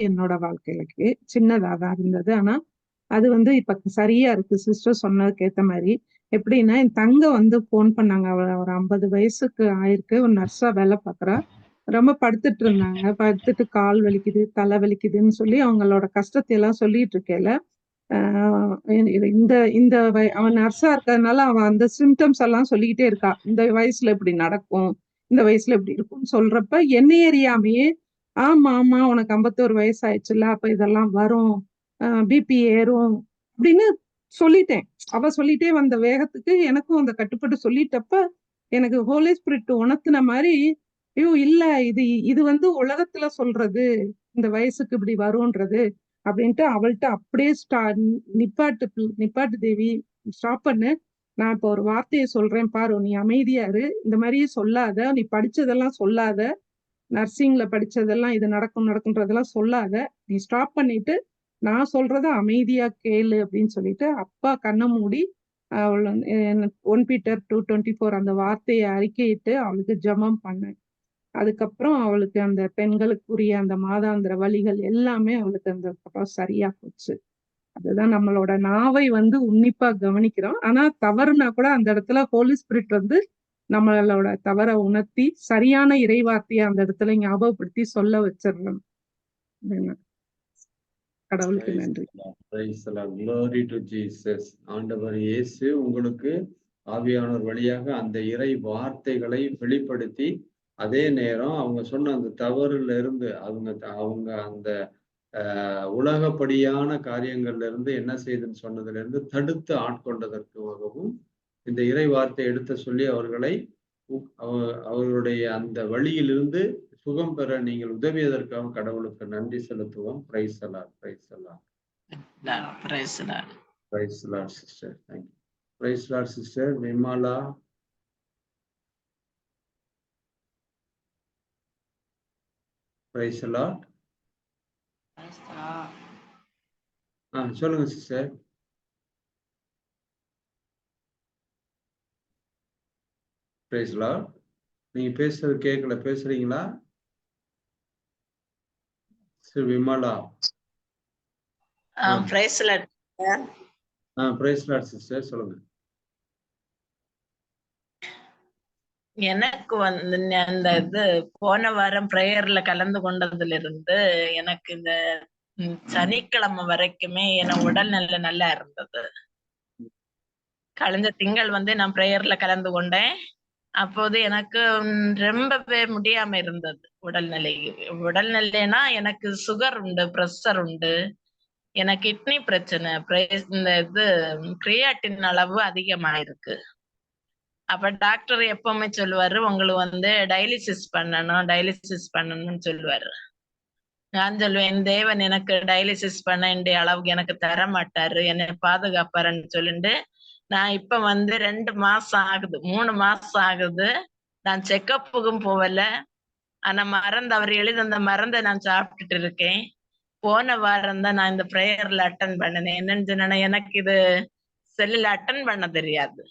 என்னோட வாழ்க்கையிலக்கு சின்னதாக தான் இருந்தது. ஆனா அது வந்து இப்ப சரியா இருக்கு. சிஸ்டர் சொன்னதுக்கு ஏத்த மாதிரி எப்படின்னா என் தங்க வந்து போன் பண்ணாங்க. அவ ஒரு ஐம்பது வயசுக்கு ஆயிருக்கு. ஒரு நர்ஸா வேலை பாக்குறா. ரொம்ப படுத்துட்டு இருந்தாங்க. படுத்துட்டு கால் வலிக்குது தலை வலிக்குதுன்னு சொல்லி அவங்களோட கஷ்டத்தை எல்லாம் சொல்லிட்டு இருக்கேல இந்த இந்த வய- அவன் நர்ஸா இருக்கிறதுனால அவன் அந்த சிம்டம்ஸ் எல்லாம் சொல்லிக்கிட்டே இருக்கா. இந்த வயசுல இப்படி நடக்கும் இந்த வயசுல இப்படி இருக்கும்னு சொல்றப்ப என்னை அறியாமையே ஆமா ஆமா உனக்கு ஐம்பத்தோரு வயசு ஆயிடுச்சுல்ல அப்ப இதெல்லாம் வரும். பிபி ஏறும் அப்படின்னு சொல்லிட்டேன். அவ சொல்லிட்டே வந்த வேகத்துக்கு எனக்கும் அந்த கட்டுப்பாடு சொல்லிட்டப்ப எனக்கு ஹோலி ஸ்பிரிட் உணர்த்தின மாதிரி ஐயோ இல்ல இது இது வந்து உலகத்துல சொல்றது இந்த வயசுக்கு இப்படி வரும்ன்றது அப்படின்ட்டு அவள்கிட்ட அப்படியே ஸ்டா நிப்பாட்டு நிப்பாட்டு தேவி ஸ்டாப் பண்ணு. நான் இப்போ ஒரு வார்த்தையை சொல்றேன் பாரு நீ அமைதியாரு இந்த மாதிரியே சொல்லாத நீ படிச்சதெல்லாம் சொல்லாத. நர்சிங்ல படிச்சதெல்லாம் இது நடக்கும் நடக்கும்ன்றதெல்லாம் சொல்லாத. நீ ஸ்டாப் பண்ணிட்டு நான் சொல்றத அமைதியா கேளு அப்படின்னு சொல்லிட்டு அப்பா கண்ணை மூடி அவள் வந்து one Peter two twenty four அந்த வார்த்தையை அறிக்கையிட்டு அவளுக்கு ஜெபம் பண்ணேன் அதுக்கப்புறம் அவளுக்கு அந்த பெண்களுக்குரிய அந்த மாதாந்திர வழிகள் எல்லாமே அவளுக்கு அந்த அப்புறம் சரியா போச்சு. அதுதான் நம்மளோட நாவை வந்து உன்னிப்பா கவனிக்கிறோம். ஆனா தவறுனா கூட அந்த இடத்துல ஹோலி ஸ்பிரிட் வந்து நம்மளோட தவற உணர்த்தி சரியான இறைவார்த்தையை அந்த இடத்துல ஞாபகப்படுத்தி சொல்ல வச்சிடணும். கடவுளுக்கு நன்றி. ஆண்டவர் இயேசு உங்களுக்கு ஆவியானவர் வழியாக அந்த இறை வார்த்தைகளை வெளிப்படுத்தி அதே நேரம் அவங்க சொன்ன அந்த தவறுல இருந்து அவங்க அவங்க அந்த உலகப்படியான காரியங்கள்ல இருந்து என்ன செய்யுதுன்னு சொன்னதுல இருந்து தடுத்து ஆட்கொண்டதற்காகவும் இந்த இறை வார்த்தை எடுத்து சொல்லி அவர்களை அவர்களுடைய அந்த வழியிலிருந்து சுகம் பெற நீங்கள் உதவியதற்காக கடவுளுக்கு நன்றி செலுத்துவோம் பிரைஸ் அலார் பிரைஸ் அலார் the Lord, sister. Thank you. Praise the Lord, sister. Vimala. Praise the Lord. ஆ சொல்லுங்க சிஸ்டர் லார்ட் நீங்க பேசுறது கேட்கல பேசுறீங்களா? சரி விமலா. சிஸ்டர் சொல்லுங்க. எனக்கு வந்து அந்த இது போன வாரம் பிரேயர்ல கலந்து கொண்டதுல இருந்து எனக்கு இந்த சனிக்கிழமை வரைக்குமே என உடல் நல்ல நல்லா இருந்தது கழிஞ்ச திங்கள் வந்து நான் பிரேயர்ல கலந்து கொண்டேன். அப்போது எனக்கு ரொம்பவே முடியாம இருந்தது உடல்நிலை. உடல்நிலைனா எனக்கு சுகர் உண்டு பிரஷர் உண்டு. எனக்கு கிட்னி பிரச்சனை இந்த இது கிரியாட்டின் அளவு அதிகமா இருக்கு அப்ப டாக்டர் எப்பவுமே சொல்லுவாரு உங்களுக்கு வந்து டயாலிசிஸ் பண்ணணும் டயாலிசிஸ் பண்ணணும்னு சொல்லுவாரு. நான் சொல்லுவேன் தேவன் எனக்கு டயாலிசிஸ் பண்ண வேண்டிய அளவுக்கு எனக்கு தர மாட்டாரு என்னை பாதுகாப்பாருன்னு சொல்லிட்டு நான் இப்ப வந்து ரெண்டு மாசம் ஆகுது. மூணு மாசம் ஆகுது. நான் செக்கப்புக்கும் போகல. ஆனா மறந்து அவர் எழுதி அந்த மறந்த நான் சாப்பிட்டுட்டு இருக்கேன். போன வாரம் தான் நான் இந்த ப்ரேயர்ல அட்டன் பண்ணினேன். என்னன்னு சொன்னா எனக்கு இது செல்லுல அட்டன் பண்ண தெரியாது.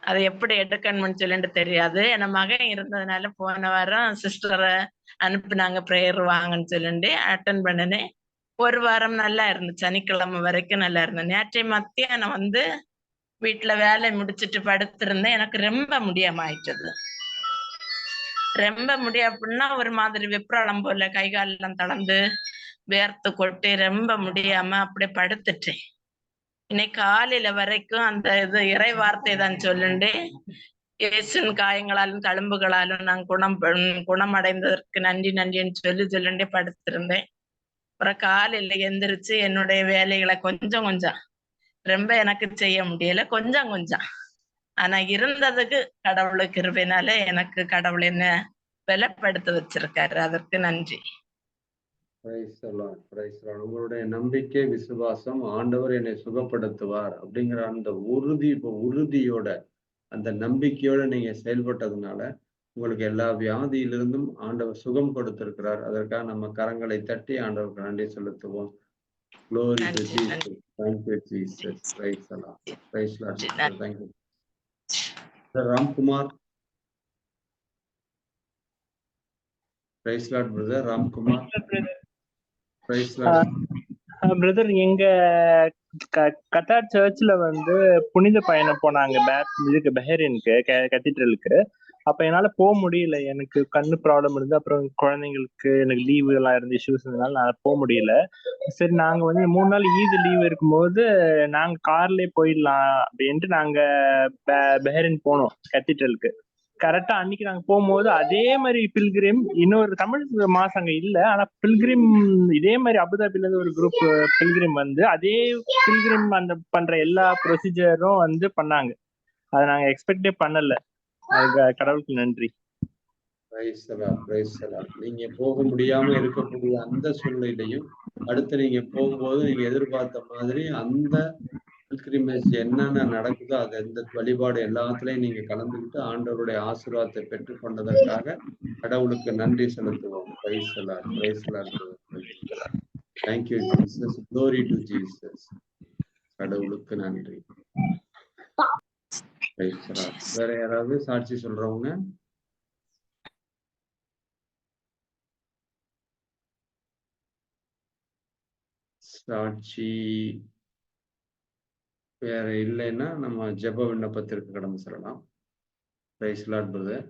அதை எப்படி எடுக்கணும்னு சொல்லிட்டு தெரியாது. என் மகன் இருந்ததுனால போன வாரம் சிஸ்டரை அனுப்புனாங்க ப்ரேயர் வாங்கன்னு சொல்லிட்டு அட்டன் பண்ணினேன். ஒரு வாரம் நல்லா இருந்துச்சு. சனிக்கிழமை வரைக்கும் நல்லா இருந்தேன் நேற்றைய மத்தியானம் வந்து வீட்டுல வேலை முடிச்சிட்டு படுத்திருந்தேன். எனக்கு ரொம்ப முடியாம ஆயிட்டது. ரொம்ப முடிய அப்படின்னா ஒரு மாதிரி வெப்ராளம் போல கை காலெல்லாம் தளர்ந்து வேர்த்து கொட்டி ரொம்ப முடியாம அப்படியே படுத்துட்டேன். இன்னைக்கு காலையில வரைக்கும் அந்த இது இறை வார்த்தை தான் சொல்லுண்டு. இயேசுவின் காயங்களாலும் தழும்புகளாலும் நான் குணம் குணமடைந்ததற்கு நன்றி நன்றின்னு சொல்லி சொல்லுண்டே படுத்திருந்தேன். அப்புறம் காலையில எந்திரிச்சு என்னுடைய வேலைகளை கொஞ்சம் கொஞ்சம். ரொம்ப எனக்கு செய்ய முடியல கொஞ்சம் கொஞ்சம். ஆனா இருந்ததுக்கு கடவுளுக்கு கிருபையினால எனக்கு கடவுள் என்ன பலப்படுத்த வச்சிருக்காரு. அதற்கு நன்றி. உங்களுடைய நம்பிக்கை விசுவாசம் ஆண்டவர் என்னை சுகப்படுத்துவார் அப்படிங்கிற அந்த உறுதி இப்ப உறுதியோட அந்த நம்பிக்கையோட நீங்க செயல்பட்டதுனால உங்களுக்கு எல்லா வியாதியிலிருந்தும் ஆண்டவர் சுகம் கொடுத்திருக்கிறார் அதற்காக நம்ம கரங்களை தட்டி ஆண்டவருக்கு நன்றி செலுத்துவோம் Glory to Jesus. Thank you, Jesus. Praise the Lord. Praise the Lord. நன்றி, நன்றி. Thank you. Sir Ramkumar praise Lord brother Praise the Lord. Brother எங்க க- கத்தார் சர்ச்ல வந்து புனித பயணம் போனாங்க இதுக்கு பெஹரினுக்கு கத்தீட்ரலுக்கு அப்ப என்னால போக முடியல. எனக்கு கண்ணு ப்ராப்ளம் இருந்து அப்புறம் குழந்தைங்களுக்கு எனக்கு லீவு எல்லாம் இருந்து இஷ்யூஸ் இருந்தனால நான் போக முடியல. சரி நாங்க வந்து மூணு நாள் ஈது லீவ் இருக்கும்போது நாங்க கார்லயே போயிடலாம் அப்படின்ட்டு நாங்க பெஹரின் போனோம் கத்தீட்ரலுக்கு கரெக்டா அன்னைக்கு நாங்க போகும்போது அதே மாதிரி பில்கிரிம் இன்னொரு தமிழ் மாசம் அங்க இல்ல ஆனா பில்கிரிம் இதே மாதிரி அபுதாபில இருந்து ஒரு குரூப் பில்கிரிம் வந்து அதே பில்கிரிம் அந்த பண்ற எல்லா ப்ரொசீஜரும் வந்து பண்ணாங்க. அதை நாங்க எக்ஸ்பெக்டே பண்ணல. கடவுளுக்கு நன்றி. நீங்க போக முடியாம இருக்கக்கூடிய அந்த சூழ்நிலையும் அடுத்து நீங்க போகும்போது நீங்க எதிர்பார்த்த மாதிரி அந்த என்னென்ன நடக்குதோ அது எந்த வழிபாடு எல்லாத்துலயும் நீங்க கலந்துக்கிட்டு ஆண்டவருடைய ஆசீர்வாதத்தை பெற்றுக் கொண்டதற்காக கடவுளுக்கு நன்றி செலுத்துவோம். Praise the Lord. Praise the Lord. Thank கடவுளுக்கு நன்றி. வேற யாராவது சாட்சி சொல்றவங்க சாட்சி வேற இல்லைன்னா நம்ம ஜெப விண்ணப்பத்திற்கு கடந்து செல்லலாம். Price brother